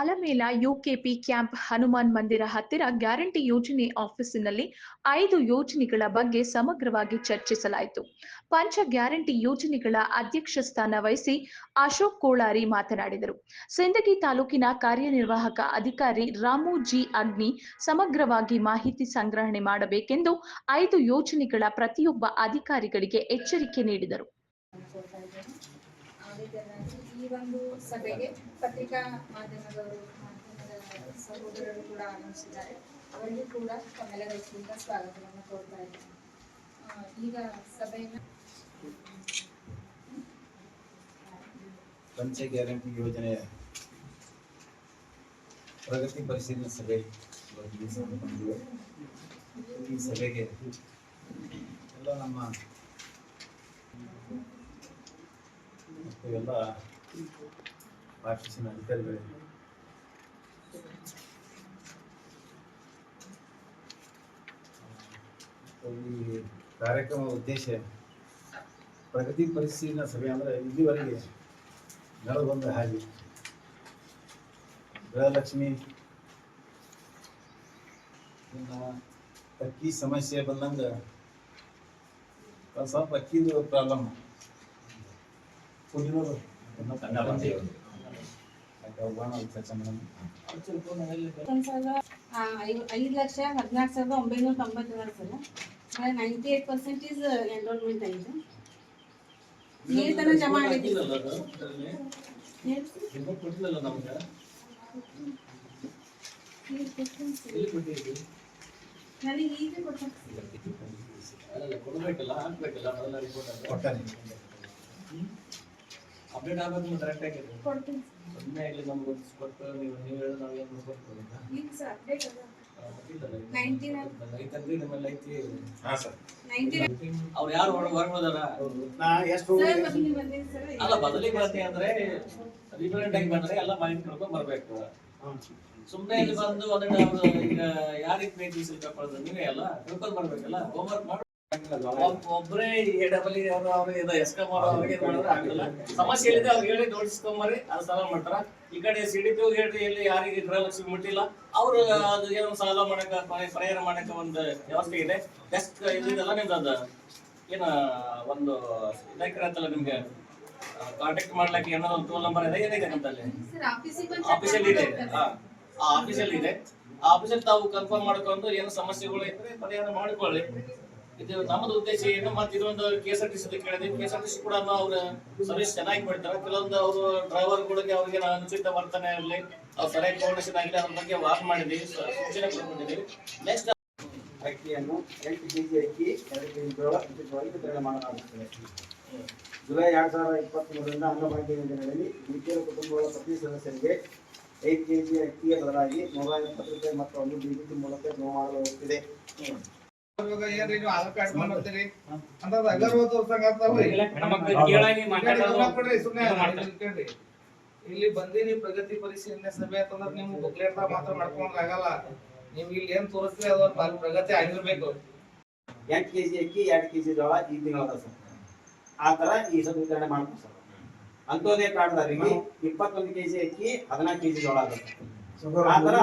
Almel UKP camp Hanuman ಮಂದಿರ ಹತ್ತಿರ guarantee ಯೋಜನೆ ಆಫೀಸಿನಲ್ಲಿ ಐದು ಯೋಜನೆಗಳ ಬಗ್ಗೆ ಸಮಗ್ರವಾಗಿ ಚರ್ಚಿಸಲಾಯಿತು. ಪಂಚ ಗ್ಯಾರಂಟಿ ಯೋಜನೆಗಳ ಅಧ್ಯಕ್ಷ ಸ್ಥಾನ ವಹಿಸಿ ಅಶೋಕ್ ಕೋಳಾರಿ ಮಾತನಾಡಿದರು. ಸಿಂದಗಿ ತಾಲೂಕಿನ ಕಾರ್ಯನಿರ್ವಾಹಕ ಅಧಿಕಾರಿ ರಾಮು ಜಿ ಅಗ್ನಿ ಸಮಗ್ರವಾಗಿ ಮಾಹಿತಿ ಸಂಗ್ರಹಣೆ ಮಾಡಬೇಕೆಂದು ಐದು ಯೋಜನೆಗಳ ಪ್ರತಿಯೊಬ್ಬ ಅಧಿಕಾರಿಗಳಿಗೆ ಎಚ್ಚರಿಕೆ ನೀಡಿದರು. ಈ ಒಂದು ಸಭೆಗೆ ಪತ್ರಿಕಾ ಮಾಧ್ಯಮದವರು, ಮಾಧ್ಯಮದ ಸಹೋದರರು ಕೂಡ ಆಗಮಿಸಿದ್ದಾರೆ ಅವರಿಗೂ ಕೂಡ ತಮ್ಮೆಲ್ಲರ ವತಿಯಿಂದ ಸ್ವಾಗತವನ್ನು ಕೋರ್ತಾ ಇದ್ದೇನೆ ಈಗ ಸಭೆಯನ್ನು ಪಂಚ ಗ್ಯಾರಂಟಿ ಯೋಜನೆಯ ಪ್ರಗತಿ ಪರಿಶೀಲನಾ ಸಭೆ. ಈ ಸಭೆಗೆ ಎಲ್ಲ ನಮ್ಮ ಎಲ್ಲ ಆಫೀಸಿನ ಅಧಿಕಾರಿಗಳು ಈ ಕಾರ್ಯಕ್ರಮ ಉದ್ದೇಶ ಪ್ರಗತಿ ಪರಿಶೀಲನಾ ಸಭೆ ಅಂದರೆ ಇಲ್ಲಿವರೆಗೆ ಬಂದ ಹಾಗೆ. ಗೃಹಲಕ್ಷ್ಮಿ ಅಕ್ಕಿ ಸಮಸ್ಯೆ ಬಂದಂಗ ಸ್ವಲ್ಪ ಅಕ್ಕಿದು ಪ್ರಾಬ್ಲಮ್ ಕುಡಿಯೋರು ಐದು ಲಕ್ಷ ಹದಿನಾಲ್ಕು ಸಾವಿರದ ಒಂಬೈನೂರ ತೊಂಬತ್ತೇಳು sir ninety eight percentage enrolment ಆಗಿದೆ ನೀರ್ತನ ಜಮಾ ಆಗೈತಿ ನನಗೆ ಈಗ ಕೊಡ್ತಾರೆ ಕೊಟ್ಟಾನೆ ಅಪ್ಡೇಟ್ ಆಗ್ಬೇಕು ಕರೆಕ್ಟ್ ಆಗಿ ಕೊಡ್ತೀನಿ. ಸುಮ್ಮನೆ ಇಲ್ಲಿ ನಮ್ಗೆ ಕೊಟ್ಟು ನೀವು ನೀವು ಹೇಳಿದ್ರೆ ನಾವು ಏನು ಮಾಡ್ಕೊಡ್ತೀವಿ ಈಗ ಸರ್ ಅಪ್ಡೇಟ್ ಅದ ಅವ್ರು ಯಾರು ಹೊರಗೆ ಹೊರಗೋದಾರ ನಾ ಎಷ್ಟು ಬದಲಿ ಅಲ್ಲ ಬದಲಿ ಬರ್ತೀನಿ ಅಂದ್ರೆ ರಿಪೇರೆಂಟ್ ಆಗಿ ಬಂದ್ರೆ ಎಲ್ಲ ಮಾಹಿತಿ ಕಳ್ಕೊಂಡ್ ಬರ್ಬೇಕು. ಸುಮ್ಮನೆ ಇಲ್ಲಿ ಬಂದು ಅದನ್ನ ಅವ್ರು ಈಗ ಯಾರಿಗೆ ಪ್ರೀತಿ ಸಿಲ್ಕಪ್ಪ ನೀವೇ ಅಲ್ಲ? ತಿಳ್ಕೊಂಡ್ ಬರ್ಬೇಕಲ್ಲ? ಹೋಮ್ವರ್ಕ್ ಮಾಡಿ. ಒಬ್- ಒಬ್ರೇ ಎ ಡಬಲ್ ಅವರು ಅವ್ರು ಇದು ಎಸ್ಕಮ್ ಅವರು ಅವ್ರಿಗೆ ಮಾಡಿದ್ರೆ ಆಗಲ್ಲ ಸಮಸ್ಯೆ ಹೇಳಿದ್ರೆ ಅವ್ರಿಗೆ ಹೇಳಿ ನೋಟಿಸ್ಕೊಂಬರಿ ಅದು ಸಾಲ ಮಾಡ್ತಾರ. ಈ ಕಡೆ ಸಿ ಡಿ ಪಿ ಹೇಳ್ರಿ ಇಲ್ಲಿ ಯಾರಿಗೆ ಗೃಹಲಕ್ಷ್ಮಿ ಮುಟ್ಟಿಲ್ಲ. ಅವ್ರು ಅದು ಏನೋ ಸಾಲ ಮಾಡಕ ಪರಿ- ಪರಿಹಾರ ಮಾಡಕ ಒಂದು ವ್ಯವಸ್ಥೆ ಇದೆ. ಜಸ್ಟ್ ಇದೆಲ್ಲ ನಿಮ್ದು ಅದು ಏನ ಒಂದು ಇದಕ್ಕೆ ಅಂತಲ್ಲ ನಿಮ್ಗೆ? ಕಾಂಟ್ಯಾಕ್ಟ್ ಮಾಡ್ಲಿಕ್ಕೆ ಏನೋ ಒಂದು ಟೋಲ್ ನಂಬರ್ ಇದೆ ಏನಿದೆ ಬಂದು ಆಫೀಸಲ್ಲಿ ಇದೆ. ಹಾ, ಆ ಆಫೀಸಲ್ಲಿ ಇದೆ. ಆ ಆಫೀಸಲ್ಲಿ ತಾವು ಕನ್ಫರ್ಮ್ ಮಾಡ್ಕೊಂಡು ಏನು ಸಮಸ್ಯೆಗಳು ಇದ್ರೆ ಪರಿಹಾರ ಮಾಡಿಕೊಳ್ಳಿ. ಇದು ನಮ್ಮದು ಉದ್ದೇಶ ಏನು ಮತ್ತೆ ಇದೊಂದು K S R T C ಕೇಳಿದ್ವಿ K S R T C ಕೂಡ ಅವ್ರ ಸರ್ವಿಸ್ ಚೆನ್ನಾಗಿ ಮಾಡ್ತಾರೆ ಕೆಲವೊಂದು ಅವರು ಡ್ರೈವರ್ಗಳಿಗೆ ಅವ್ರಿಗೆ ಅನುಚಿತ ವರ್ತನೆ ಇರಲಿ ಅವ್ರು ಸರಿಯಾಗಿ ಕೋರ್ಡಿನೇಷನ್ ಆಗಿಲ್ಲ ಅದ್ರ ಬಗ್ಗೆ ವಾರ್ ಮಾಡಿದ್ವಿ. ಸೂಚನೆ ಕೊಟ್ಕೊಂಡಿದ್ದೀವಿ ನೆಕ್ಸ್ಟ್ ಅಕ್ಕಿಯನ್ನು ಎಂಟು ಕೆಜಿ ಅಕ್ಕಿ ಎರಡು ಕೆಜಿ ಜೋಳ ಉಚಿತವಾಗಿ ವಿತರಣೆ ಮಾಡಲಾಗುತ್ತದೆ. ಜುಲೈ ಎರಡು ಸಾವಿರದ ಇಪ್ಪತ್ತ್ಮೂರರಿಂದ ಅಂಗಭಾಗ್ಯ ಯೋಜನೆಯಲ್ಲಿ ಬಿಪಿಎಲ್ ಕುಟುಂಬಗಳ ಪ್ರತಿ ಸದಸ್ಯರಿಗೆ ಐದು ಕೆಜಿ ಅಕ್ಕಿಯ ಬದಲಾಗಿ ನೂರ ಎಪ್ಪತ್ತು ರೂಪಾಯಿ ಮೊತ್ತವನ್ನು ಡಿಬಿಟಿ ಮೂಲಕ ಜಮಾ ಮಾಡಲಾಗುತ್ತಿದೆ. ಇಲ್ಲಿ ಬಂದಿನಿ ಪ್ರಗತಿ ಪರಿಶೀಲನೆ ಸಭೆ ಅಂತಂದ್ರೆ ನೀವು ಬುಕ್ಲೆಟ್ ಮಾತ್ರ ಮಾಡ್ಕೊಂಡ್ ಆಗಲ್ಲ. ನೀವು ಇಲ್ಲಿ ಏನ್ ತೋರಿಸ್ರಿ ಅದ್ರ ಬಾರಿ ಪ್ರಗತಿ ಆಗಿರ್ಬೇಕು. ಎಂಟು ಕೆಜಿ ಅಕ್ಕಿ ಎರಡು ಕೆಜಿ ಜೋಳ ಈ ತಿಂಗಳ ಸರ್. ಆ ತರ ಈ ಸಲ ವಿತರಣೆ ಮಾಡ್ತೀವಿ ಸರ್. ಅಂತ್ಯೋದಯ ಕಾರ್ಡ್ದವರಿಗೆ ಇಪ್ಪತ್ತೊಂದು ಕೆಜಿ ಅಕ್ಕಿ ಹದಿನಾಲ್ಕು ಕೆಜಿ ಜೋಳ ಆಗುತ್ತೆ ಆ ತರ